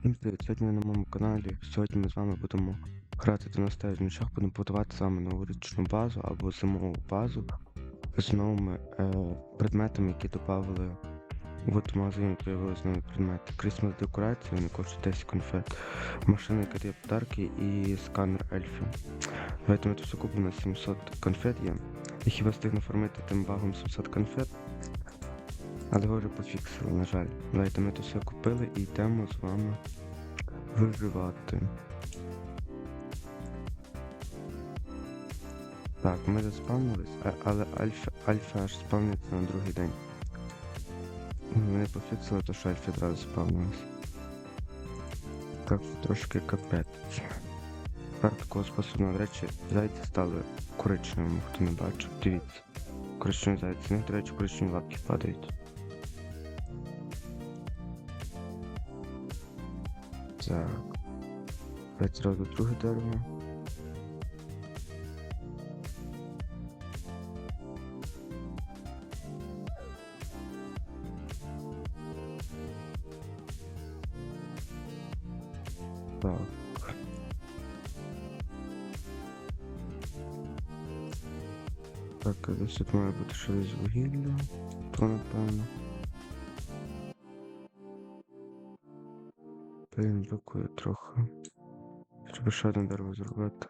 Всім привіт, сьогодні ви на моєму каналі. Сьогодні ми з вами будемо грати до настежних ночах, будемо будувати саме новорічну базу або зимову базу з новими е, предметами, які додали в магазині з'явилися нові предмети. Крісмас декорації, вони коштують 10 конфет, машина, яка дає подарки і сканер ельфів. Давайте ми тут купимо на 700 конфет є. І хіба встиг нафармити тим багом 700 конфет. Але вже пофіксили, на жаль. Давайте ми тут все купили і йдемо з вами виживати. Так, ми заспавнились, але альфа, альфа аж спавниться на другий день. Вони пофіксили, то що альфа одразу спавнились. Так, трошки капець. Тепер такого способного, до речі, зайці стали коричневими, хто не бачив. Дивіться. Коричневі зайці, них, до речі, коричневі лапки падають. Так. Давайте зразу друге дерево. Так. Так, десь тут має бути ще десь вугілля, то напевно. Блін, бракує трохи. Щоб ще одне дерево зробити.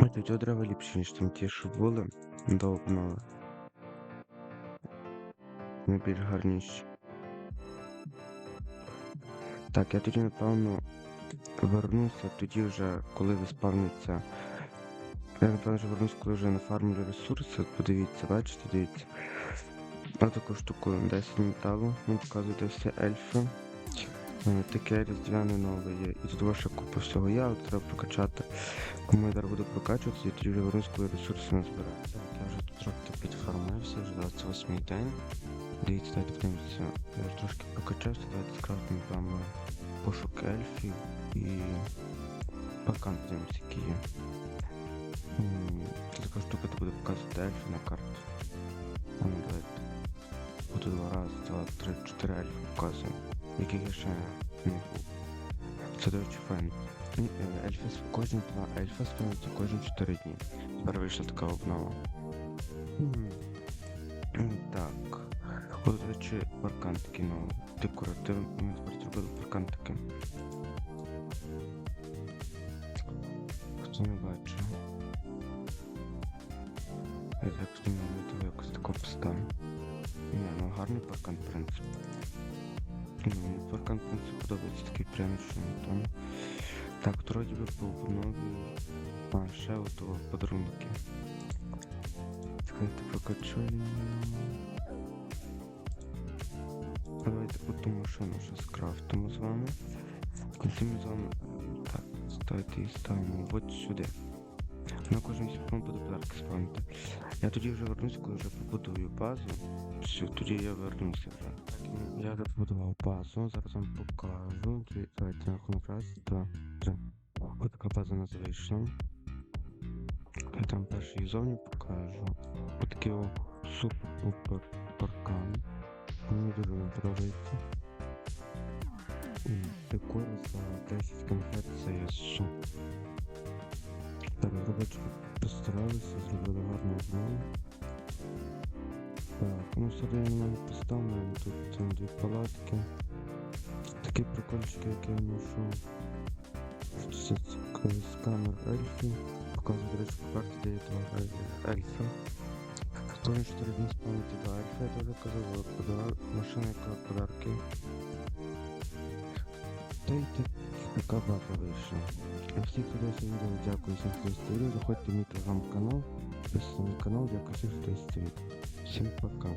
Ой, цього дерева ліпші, ніж там ті, що були до обнови. Вони більш гарніші. Так, я тоді, напевно, вернуся тоді вже, коли заспавниться. Я напевно вже вернусь, коли вже нафармлю ресурси. Подивіться, бачите, дивіться. Ось таку штуку 10 металу. Він показує, всі ельфи. Е, Таке різдвяне нове є. І тут ваша купа всього є, але треба прокачати. Кому я зараз буду прокачувати, я тоді вже вернусь, коли ресурси назбираю. Так, я вже трохи підфармився, вже 28 день. Дивіться, давайте подивимося. Я вже трошки прокачався, давайте скрафтимо там е, пошук ельфів і паркан подивимося, який є. Така штука, буде показувати ельфи на карті. Ну два раз, два, три, чотири ельфи показуємо. Яких я ще не був. Це до речі файн. Ні, е, Ельфи кожні два ельфа спавняться кожні 4 дні. Тепер вийшла така обнова. Так. От, до речі, паркан такий новий. Декоративний. Ми тепер зробили паркан таким. Хто не бачив. Я так знімаю, то якось тако поставлю. Гарний паркан, в принципі. Ну, мені паркан, в принципі, подобається такий пряничний там. Так, вроді би по обнові. А, ще ото подарунки. Чекайте, прокачуємо. Давайте одну машину ще скрафтимо з вами. Кінці з вами. Так, ставити і ставимо от сюди. На кожен секунд буде подарки спавнити. Я тоді вже вернуся, коли вже побудую базу. Все, тоді я вернуся вже. Я вже побудував базу, зараз вам покажу. Давайте рахунок раз, два, три. Ось така база у нас вийшла. Я там перший зовні покажу. Ось такий супер-пупер паркан. Мені дуже подобається. За 10 конфет це є супер. Робочі постаралися, зробили гарну обнову. Так, ну всередині мене поставлено, тут там дві палатки. Такі прикольчики, які я ношу. Це цікавий сканер ельфів. Показує, до речі, карті, де є два ель- ельфа. Кожні 4 дні спавнити два ельфа, я теж казав, подарунок, машина, яка подарки. Та й так, така база вийшла. А всіх, хто дивився відео, дякую всім, хто дивився відео. Заходьте в мій телеграм-канал, підписуйтесь на мій канал, дякую всім, хто дивився. Всім пока.